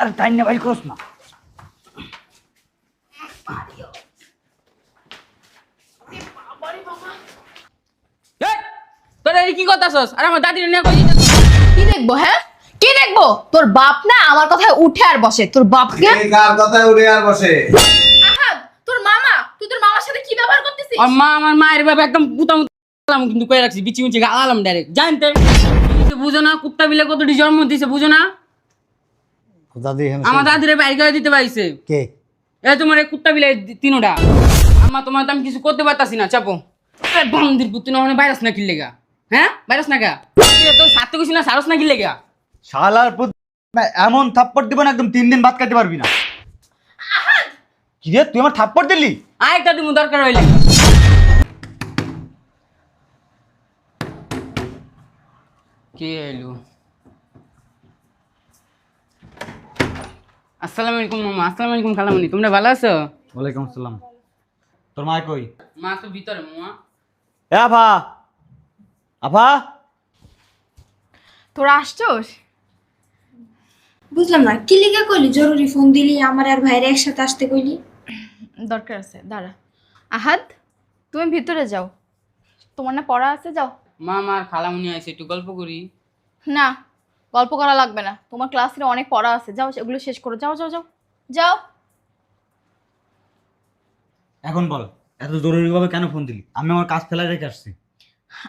আরে তাই না ভাই করস না। তোরা এই কি করতাছস? আরে আমার দাদির নিয়ে কই কি দেখব হ্যাঁ? কি দেখব? তোর বাপ না আমার কথায় উঠে আর বসে। তোর বাপকে কার কথায় উড়ে আর বসে? আহাদ তোর মামা? তুই তোর মামার সাথে কি ব্যবহার করতেছিস? আর মা আমার মায়ের বাবা একদম পুতাম কিন্তু কই রাখছি বিচি উঁচি আলাম ডাইরেক্ট জানতে? বুঝো না কুত্তা বিলে কতটি জন্ম দিছে বুঝো না? দাদি আমার দাদিরে বাইর করে দিতে পাইছে। কে? এই তোমার কুত্তা বিলে দি- তিনোটা। আমার তোমার তো আমি কিছু করতে পারতাছি না চাপো। বন্দির পুত্র না ভাইরাস না কিনলে গা হ্যাঁ? ভাইরাস না গা তো সাথে কিছু না সারস না কিনলে গা শালার পুত এমন থাপ্পড় দিব না একদম তিন দিন ভাত খাইতে পারবি না। কি রে তুই আমার থাপ্পড় দিলি? আর একটা তুমি দরকার হইলে। কে এলো? আসসালামু আলাইকুম মামা। আসসালামু আলাইকুম খালামণি তোমরা ভালো আছো? ওয়ালাইকুম আসসালাম। তোর মা কই? মা তো ভিতরে মামা। এ আফা! আফা! তোরা আসছোস? বুঝলাম না কি লিখে কইলি? জরুরি ফোন দিলি আমার আর ভাইয়ের একসাথে আসতে কইলি। দরকার আছে দাঁড়া। আহাদ তুমি ভিতরে যাও। তোমার না পড়া আছে যাও। মা আমার খালামণি আছে একটু গল্প করি। না। গল্প করা লাগবে না। তোমার ক্লাসে অনেক পড়া আছে। যাও ওগুলো শেষ করো। যাও যাও যাও। যাও। এখন বল এত জরুরিভাবে কেন ফোন দিলি? আমি আমার কাজ ফেলাই রেখে আসছি।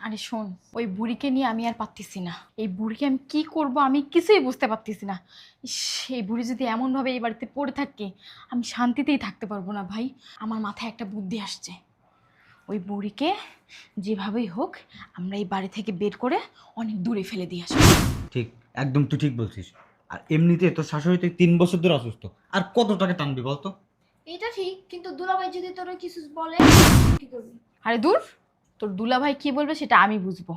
আরে শোন ওই বুড়িকে নিয়ে আমি আর পারতেছি না। এই বুড়িকে আমি কি করব আমি কিছুই বুঝতে পারতেছি না। সেই বুড়ি যদি এমনভাবে এই বাড়িতে পড়ে থাকে আমি শান্তিতেই থাকতে পারব না ভাই। আমার মাথায় একটা বুদ্ধি আসছে। ওই বুড়িকে যেভাবেই হোক আমরা এই বাড়ি থেকে বের করে অনেক দূরে ফেলে দিয়ে আসব। ঠিক। একদম তুই ঠিক বলছিস। আর এমনিতে তোর শাশুড়ি তুই তিন বছর ধরে অসুস্থ। আর কত টাকা টানবি বলতো? এটা ঠিক কিন্তু দুলাভাই যদি তোরা কিছু বলে কি করবি? আরে দূর তোর দুলাভাই কি বলবে সেটা আমি বুঝব।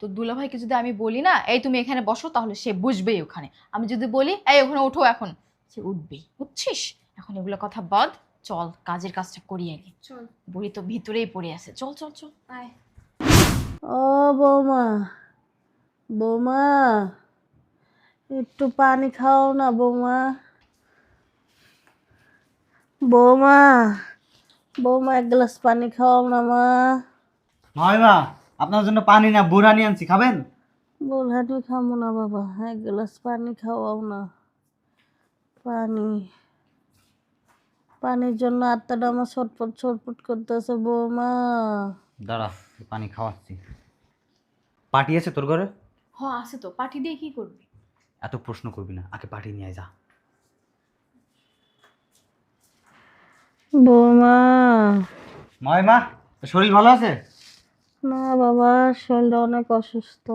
তোর দুলাভাইকে যদি আমি বলি না এই তুমি এখানে বসো তাহলে সে বুঝবেই ওখানে। আমি যদি বলি এই ওখানে ওঠো এখন সে উঠবেই। বুঝছিস? এখন এগুলো কথা বাদ চল কাজের কাজটা করি আগে চল। বুড়ি তো ভিতরেই পড়ে আছে। চল চল চল। আয়। ও বৌমা বৌমা। একটু পানি খাও না বৌমা। বৌমা বৌমা এক গ্লাস পানি খাও না মা। হয় মা আপনার জন্য পানি না বুড়া নিয়ে আনছি খাবেন? বোলহানি খাব না বাবা এক গ্লাস পানি খাওয়াও না। পানি পানির জন্য আত্মাটা আমার ছটপট ছটপট করতেছে বৌমা। দাঁড়া পানি খাওয়াচ্ছি। আছে তোর ঘরে? হ আছে তো পাঠি দিয়ে কি করবি? এত প্রশ্ন করবি না আগে পার্টি নিয়ে যা। বৌমা। ময় মা শরীর ভালো আছে? না বাবা শরীরটা অনেক অসুস্থ।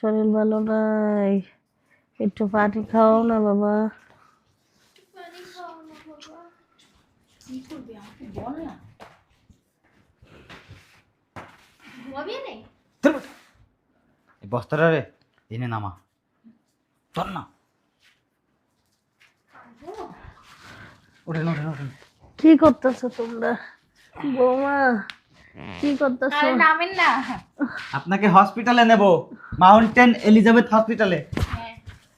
শরীর ভালো নাই। একটু পানি খাও না বাবা। বস্তাটা রে এনে নামা। চল না। ওঠেন ওঠেন ওঠেন কি করতেছো তোমরা? বৌমা কি করতেছো? নামেন না। আপনাকে হসপিটালে নেব মাউন্টেন এলিজাবেথ হসপিটালে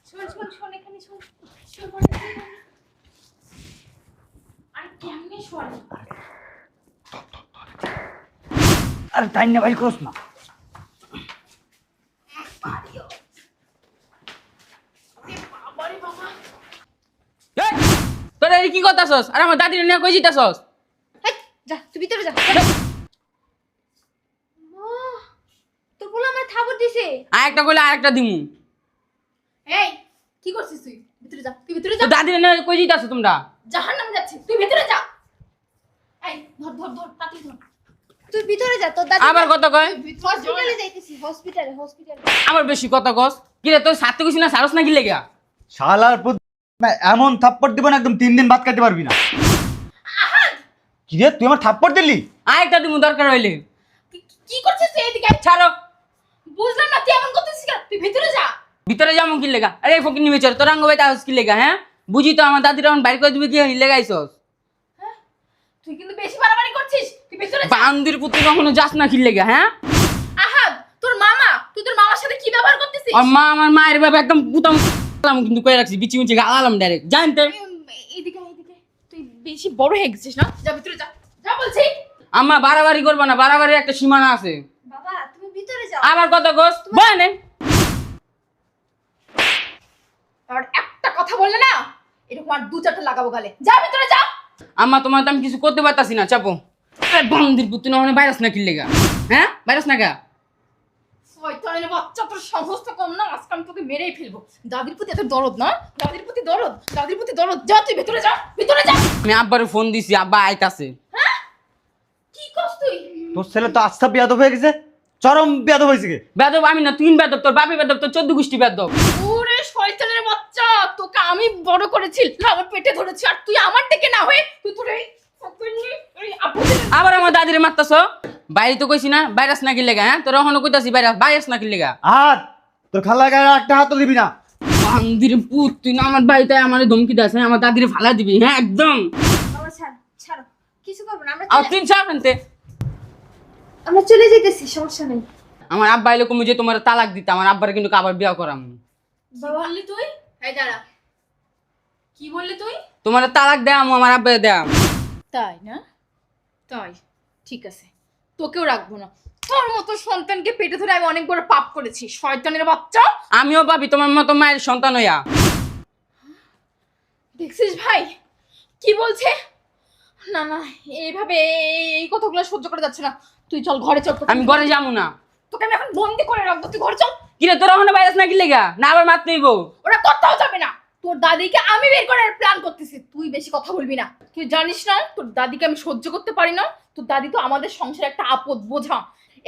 শোন শোন শোন এখানে শোন। শোন আর তাই না ভাই করস না এই, তোরা এই কি করতাছস? আরে আমার দাদির নিয়ে কই দিতেছস যা তুই ভিতরে যা। তোর বলে আমার থাবর দিছে। আর একটা কইলে আর একটা দিমু। এই কি করছিস তুই? ভিতরে যা তুই ভিতরে যা। দাদির নিয়ে কই তোমরা? জাহান নামে যাচ্ছে তুই ভিতরে যা। এই ধর ধর ধর তাড়াতাড়ি ধর। তুই ভিতরে যা তোর দাদি আবার কত কয়? হসপিটালে যাইতেছি হসপিটালে হসপিটালে আবার বেশি কথা কস। কি রে তোর সাথে কিছু না সারস না কি লেগা? শালার না, এমন থাপ্পড় দিব না একদম তিন দিন ভাত খাইতে পারবি না। কি রে তুই আমার থাপ্পড় দিলি? আর একটা দিমু দরকার হইলে। কি- করছিস তুই এদিকে? ছাড়ো। বুঝলাম না তুই এমন করতেছিস কেন? তুই ভিতরে যা। ভিতরে যাব কি লেগা? আরে ফকির নিবে চল তোর আঙ্গ বাইতে আসস কি লেগা হ্যাঁ? বুঝি তো আমার দাদির এখন বাইর করে দিবি কি লেগাইছস তুই কিন্তু বেশি বাড়াবাড়ি করছিস। তুই ভিতরে যা। বান্দির পুত্র কখনো যাস না কি লেগা হ্যাঁ? আহাদ তোর মামা তুই তোর মামার সাথে কি ব্যবহার করতেছিস? আর মা আমার মায়ের বাবা একদম পুতাম আমি কিন্তু কয়ে রাখছি বিচি মিচি আলাম ডাইরেক্ট জানতে এদিকে এদিকে তুই বেশি বড় হয়ে গেছিস না? যা ভিতরে যা। যা বলছি। আম্মা বাড়াবাড়ি করবে না বাড়াবাড়ি একটা সীমানা আছে। বাবা তুমি ভিতরে যাও। আবার কত গোস বনে আর একটা কথা বললে না এরকম আর দু চারটা লাগাবো গালে। যা ভিতরে যা। আম্মা তোমার তো আমি কিছু করতে পারতাছি না চাপো। বন্দির পুত্র না ভাইরাস না কিনলে গা। হ্যাঁ? ভাইরাস না গা? শয়তানের বাচ্চা তোর সাহস তো কম না আজকে আমি তোকে মেরেই ফেলব। দাদির প্রতি এত দরদ না? দাদির প্রতি দরদ? দাদির প্রতি দরদ? যা তুই ভিতরে যা ভিতরে যা! আমি আব্বারে ফোন দিছি আব্বা আইতাছে। কি করছ তুই? তোর ছেলে তো আস্থা বিয়াদব হয়ে গেছে চরম বিয়াদব হয়েছে গে। বেদব আমি না তুই বেদব তোর বাপি বেদব তোর চোদ্দ গোষ্ঠী বেদব ওরে শয়তানের বাচ্চা তোকে আমি বড় করেছি আমার পেটে ধরেছি আর তুই আমার দিকে না হয়ে তুই তোর এই আবার আমার দাদিরে মারতাছ? বাইরে তো কইছি না ভাইরাস না কিনলে গা হ্যাঁ? তোর এখনও কইতাছি ভাইরাস ভাইরাস না কিনলে গা হাত তোর খালা গায়ে একটা হাতও দিবি না। বান্দির পুত তুই না আমার বাড়িতে আমার ধমকি দাস হ্যাঁ? আমার দাদিরে ফালা দিবি হ্যাঁ? একদম। বাবা ছাড় ছাড়ো কিছু করব না আমরা আর তিন চার আনতে আমরা চলে যেতেছি সমস্যা নেই। আমার আব্বা এলে কমে যে তোমার তালাক দিতে আমার আব্বার কিন্তু আবার বিয়া করাম। বাবা বললি তুই? এই দাঁড়া। কি বললি তুই? তোমার তালাক দেয় আমার আব্বা দেয় তাই না? তাই। ঠিক আছে। তোকেও রাখব না। তোর মতো সন্তানকে পেটে ধরে আমি অনেক বড় পাপ করেছি। শয়তানের বাচ্চা। আমিও ভাবি তোমার মতো মায়ের সন্তান হইয়া। দেখছিস ভাই? কি বলছে? না না এইভাবে এই- এই কথাগুলো সহ্য করা যাচ্ছে না। তুই চল ঘরে চল আমি ঘরে যাব না। তোকে আমি এখন বন্দি করে রাখব। তুই ঘরে চল। কিরে তোর ওখানে ভাইরাস না কিনলে গা না আবার মারতে হইব। ওরা কোথাও যাবে না। তোর দাদিকে আমি বের করার প্ল্যান করতেছি। তুই বেশি কথা বলবি না। তুই জানিস না তোর দাদিকে আমি সহ্য করতে পারি না। তোর দাদি তো আমাদের সংসারে একটা আপদ বোঝা।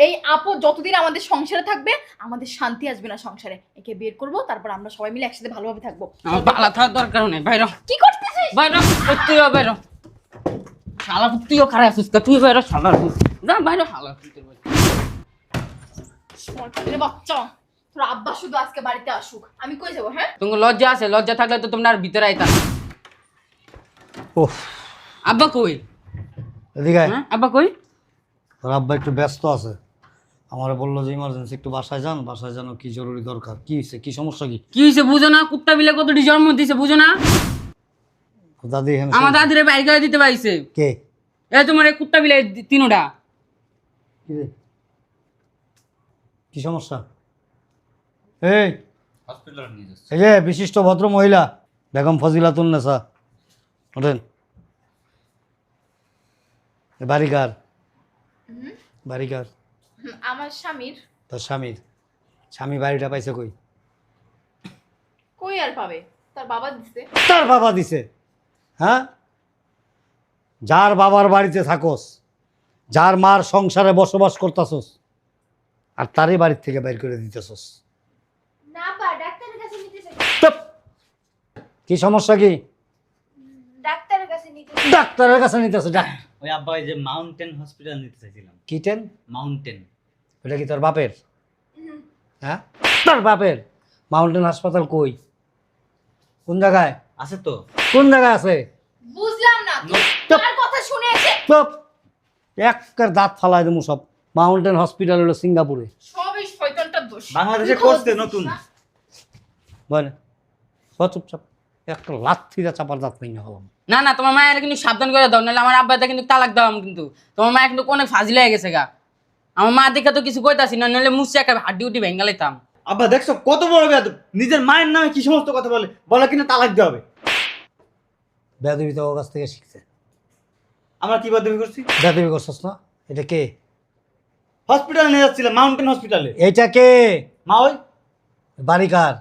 এই আপদ যতদিন আমাদের সংসারে থাকবে আমাদের শান্তি আসবে না সংসারে। একে বের করব তারপর আমরা সবাই মিলে একসাথে ভালোভাবে থাকব। আমার পালা থাকার দরকার নেই বাইর কি করতেছিস? বাইর তুইও বাইর শালা তুইও খারাপ আছিস তুই বাইর শালা যা বাইর শালা বাচ্চা। তোর আব্বা শুধু আজকে বাড়িতে আসুক। আমি কই যাব হ্যাঁ? তোমার লজ্জা আছে লজ্জা থাকলে তো তোমরা আর ভিতরে আইতা। না। ওহ আব্বা কই? এদিকে আয়। হ্যাঁ আব্বা কই? তোর আব্বা একটু ব্যস্ত আছে। আমার বলল যে ইমার্জেন্সি একটু বাসায় যান বাসায় যান কি জরুরি দরকার? কি হয়েছে কি সমস্যা কি? কি হয়েছে বুঝো না কুত্তা বিলে কতটি জন্ম দিছে বুঝো না। দাদি এখানে আমার দাদিরে বাইর করে দিতে পাইছে। কে? এই তোমার এই কুত্তা বিলে তিনোটা। কি রে? কি সমস্যা? এই। এই যে বিশিষ্ট ভদ্র মহিলা বেগম ফজিলাতুন নেসা। ওঠেন। এ বাড়ি কার বাড়ি কার হুম, আমার স্বামীর। তোর স্বামীর। স্বামী বাড়িটা পাইছে কই? কই আর পাবে? তার বাবা দিছে। তার বাবা দিছে। হ্যাঁ? যার বাবার বাড়িতে থাকোস যার মার সংসারে বসবাস করতাছস আর তারই বাড়ির থেকে বের করে দিতেছস না পা ডাক্তারের কাছে নিতে চাই চুপ! কি সমস্যা কি? ডাক্তারের কাছে নিতে চাই। ডাক্তারের কাছে নিতেছে ওই আব্বা ওই যে মাউন্টেন হসপিটাল নিতে চাইছিলাম। Kitten mountain. ওটা কি তোর বাপের? হ্যাঁ? তোর বাপের? মাউন্টেন হাসপাতাল কই? কোন জায়গায়? আছে তো। কোন জায়গায় আছে? বুঝলাম না চুপ! কথা শুনে এসে চুপ। একের দাঁত ফালাই দেবো সব। মাউন্টেন হসপিটাল হলো সিঙ্গাপুরে। সবই শয়তানটার দোষ। বাংলাদেশে দিছিস নতুন? বলে। চুপচাপ। একটা লাথিরা চাপার দাঁত ভেঙে হলাম। না না তোমার মায়ের কিন্তু সাবধান করে দাও নাহলে আমার আব্বাটা কিন্তু তালাক দাও কিন্তু। তোমার মায়ের কিন্তু অনেক ফাজিল হয়ে গেছে গা। আমার মা দেখে তো কিছু কইতাছি না নাহলে মুসছে একটা হাড্ডি উড্ডি ভেঙে লাইতাম। আব্বা দেখছ কত বড় বেয়াদব নিজের মায়ের নামে কি সমস্ত কথা বলে? বলে কিনা তালাক দিতে হবে। বেদবি তো ওর কাছ থেকে শিখছে। আমরা কি বাদ করছি? বেদবি করছস না? এটা কে? হসপিটালে নিয়ে যাচ্ছিলাম মাউন্টেন হসপিটালে। এইটা কে? মা ওই? বাড়ি কার?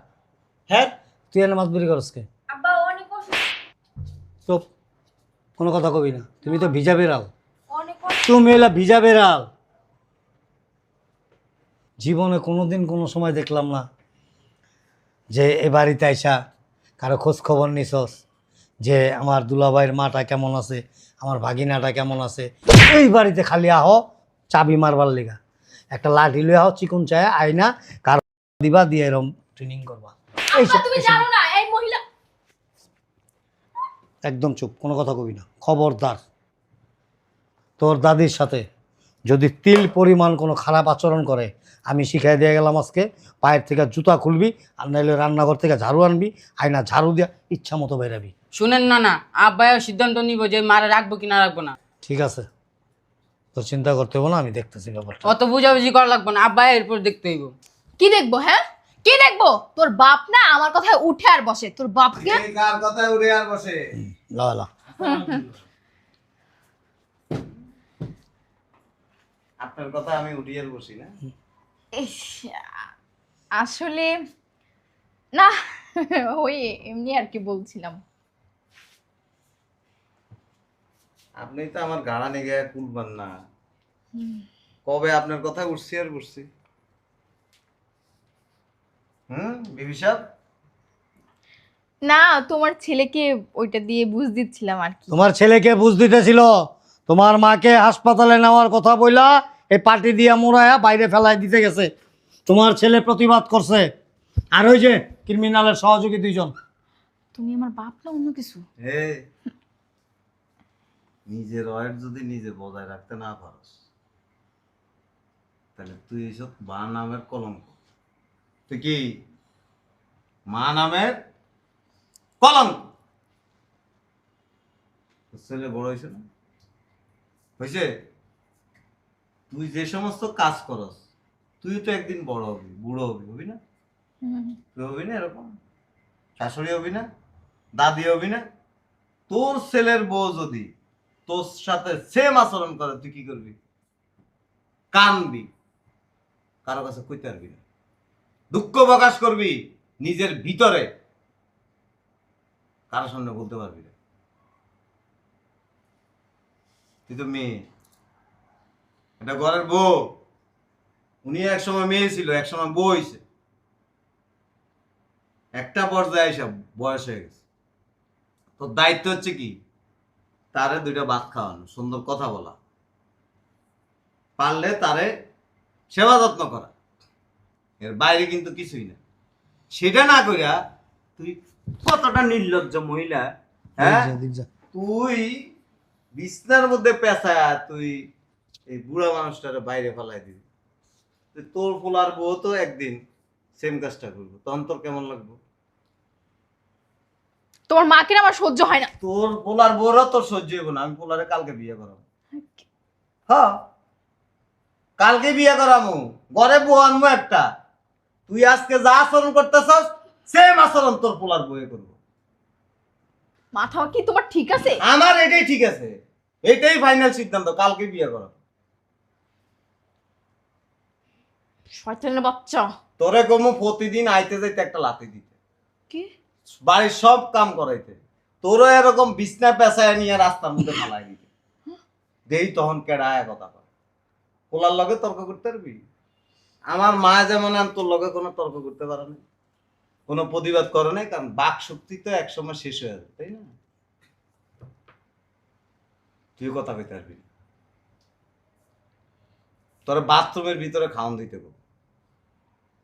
হ্যাঁ? তুই এনে মাছ বেরি করস কে আব্বা অনেক অসুস্থ চুপ কোনো কথা কবি না। তুমি তো ভিজা বেড়াল তুমি এলা ভিজা বেড়াল জীবনে কোনোদিন কোনো সময় দেখলাম না যে এ বাড়িতে আইসা কারও খোঁজ খবর নিছস যে আমার দুলাভাইয়ের মাটা কেমন আছে আমার ভাগিনাটা কেমন আছে। এই বাড়িতে খালি আহ চাবি মারবার লেগা। একটা লাঠি লয়ে আহ চিকুন চায় আয়না কার দিবা দিয়ে এরম ট্রেনিং করবা। তুমি জানো না এই একদম চুপ কোনো কথা কবি না খবরদার। তোর দাদির সাথে যদি তিল পরিমাণ কোনো খারাপ আচরণ করে আমি শিখাই দিয়ে গেলাম আজকে পায়ের থেকে জুতা খুলবি আর নাইলে রান্নাঘর থেকে ঝাড়ু আনবি আয়না ঝাড়ু দিয়া ইচ্ছা মতো বেরাবি। শুনেন না না আব্বাইও সিদ্ধান্ত নিব যে মারা রাখব কি না রাখব না। ঠিক আছে তো চিন্তা করতে হবে না আমি দেখতেছি ব্যাপারটা। অত বুঝাবুঝি করা লাগবো না আব্বাই এরপর দেখতে হইব। কি দেখব হ্যাঁ? কি দেখব? তোর বাপ না আমার কথায় উঠে আর বসে। তোর বাপকে? কার কথায় উড়ে আর বসে? লা লা আপনার কথা আমি উঠি আর বসি না। আসলে না ওই এমনি আর কি বলছিলাম। আপনি তো আমার গাড়া নিয়ে কুলবান না। কবে আপনার কথা উঠছি আর বসছি? হুম বিবি সাহেব? না তোমার ছেলেকে ওইটা দিয়ে বুঝ দিচ্ছিলাম আর কি। তোমার ছেলেকে বুঝ দিতেছিল? তোমার মাকে হাসপাতালে নেওয়ার কথা বইলা এই পার্টি দিয়া মোড়ায়া বাইরে ফেলায় দিতে গেছে। তোমার ছেলে প্রতিবাদ করছে। আর ওই যে ক্রিমিনালের সহযোগী দুইজন। তুমি আমার বাপ না অন্য কিছু? নিজের রয়ের যদি নিজে বজায় রাখতে না পারস তাহলে তুই এইসব মা নামের কলঙ্ক। তুই কি? মা নামের কলঙ্ক। ছেলে বড় হয়েছে না? হয়েছে? তুই যে সমস্ত কাজ করস তুই তো একদিন বড় হবি বুড়ো হবি হবি না? তুই হবি না এরকম? শাশুড়ি হবি না? দাদি হবি না? তোর ছেলের বউ যদি তোর সাথে সেম আচরণ করে তুই কি করবি? কানবি। কারও কাছে কইতে পারবি না। দুঃখ প্রকাশ করবি নিজের ভিতরে। কারোর সামনে বলতে পারবি না তুই তো মেয়ে। এটা ঘরের বউ। উনি এক সময় মেয়ে ছিল, এক সময় বউ হয়েছে একটা পর্যায়ে এসে বয়স হয়ে গেছে। তোর দায়িত্ব হচ্ছে কি? তারে দুইটা ভাত খাওয়ানো, সুন্দর কথা বলা। পারলে তারে সেবা যত্ন করা। এর বাইরে কিন্তু কিছুই না। সেটা না কইরা তুই কতটা নির্লজ্জ মহিলা হ্যাঁ। তুই বিছনার মধ্যে পেঁচা তুই এই বুড়া মানুষটারে বাইরে ফেলাই দিবি। তোর পোলার বউ তো একদিন সেম কাজটা করব। তখন তোর কেমন লাগবে? তোমার মাকে না আমার সহ্য হয় না। তোর পোলার বউরও তোর সহ্য হইব না আমি পোলারে কালকে বিয়ে করাবো। হ্যাঁ কালকে বিয়ে করামু ঘরে বউ আনব একটা। তুই আজকে যা আচরণ করতেছস সেম আচরণ তোর পোলার বউয়ে করব। মাথা কি তোমার ঠিক আছে? আমার এটাই ঠিক আছে। এটাই ফাইনাল সিদ্ধান্ত কালকে বিয়ে করাবো শয়তানের বাচ্চা। তোরে কমু প্রতিদিন আইতে যাইতে একটা লাথি দিতে। কি? বাড়ির সব কাম করাইতে। তোরও এরকম বিছনা পেঁচায় নিয়ে রাস্তার মধ্যে ফালাই দিতে। দেই তখন কেডায় কথা কয়। পোলার লগে তর্ক করতে পারবি? আমার মা যেমন তোর লগে কোনো তর্ক করতে পারে না। কোনো প্রতিবাদ করে নাই কারণ বাক শক্তি তো একসময় শেষ হয়ে যাবে তাই না? তুই কথা কইতে পারবি তোর বাথরুমের ভিতরে খাওয়ান দিতে গো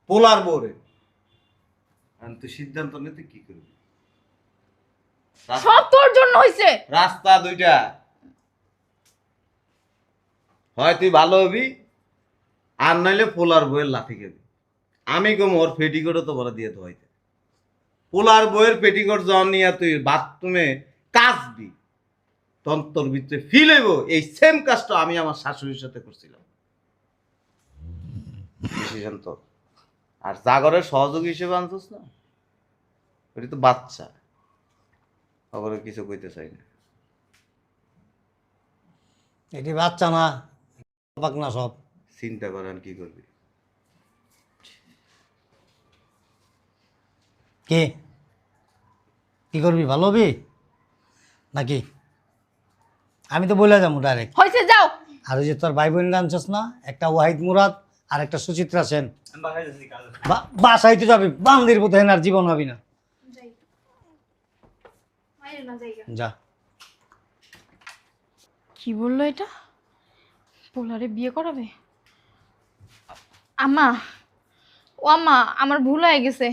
পোলার বোরে তুই সিদ্ধান্ত নে তুই কি করবি? সব তোর জন্য রাস্তা দুইটা। হয় তুই ভালো হবি আর নাইলে পোলার বইয়ের লাথি খেবি আমি কম ওর পেটিকোটও তো বলে দিয়ে ধোয়াইতে। পোলার বইয়ের পেটিকোট যখন নিয়ে তুই বাথরুমে কাচবি। তখন তোর ভিতরে ফিল হইব, এই সেম কাজটা আমি আমার শাশুড়ির সাথে করছিলাম। ডিসিশন আর জাগরের সহযোগী হিসেবে আনছিস না? ওটি তো বাচ্চা। খবরে কিছু কইতে চাই না। এটি বাচ্চা না সব। চিন্তা করেন কি করবি? কে? কি করবি ভালো হবি? নাকি? আমি তো বলে যাব ডাইরেক্ট হয়েছে যাও। আর ওই যে তোর ভাই বোন আনছিস না? একটা ওয়াহিদ মুরাদ আর একটা সুচিত্রা সেন। বা- বাসায় তো যাবি বান্দির মতো হেন আর জীবন হবি না। যা। কি বলল এটা? পোলারে বিয়ে করাবে? আম্মা ও আম্মা আমার ভুল হয়ে গেছে।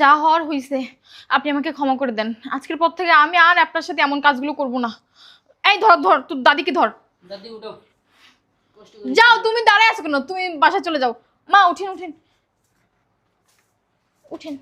যা হওয়ার হইছে আপনি আমাকে ক্ষমা করে দেন। আজকের পর থেকে আমি আর আপনার সাথে এমন কাজগুলো করব না। এই ধর ধর তোর দাদিকে ধর। দাদি উঠো। যাও তুমি দাঁড়ায় আছো কেন? তুমি বাসায় চলে যাও। মা উঠেন উঠেন। উঠেন।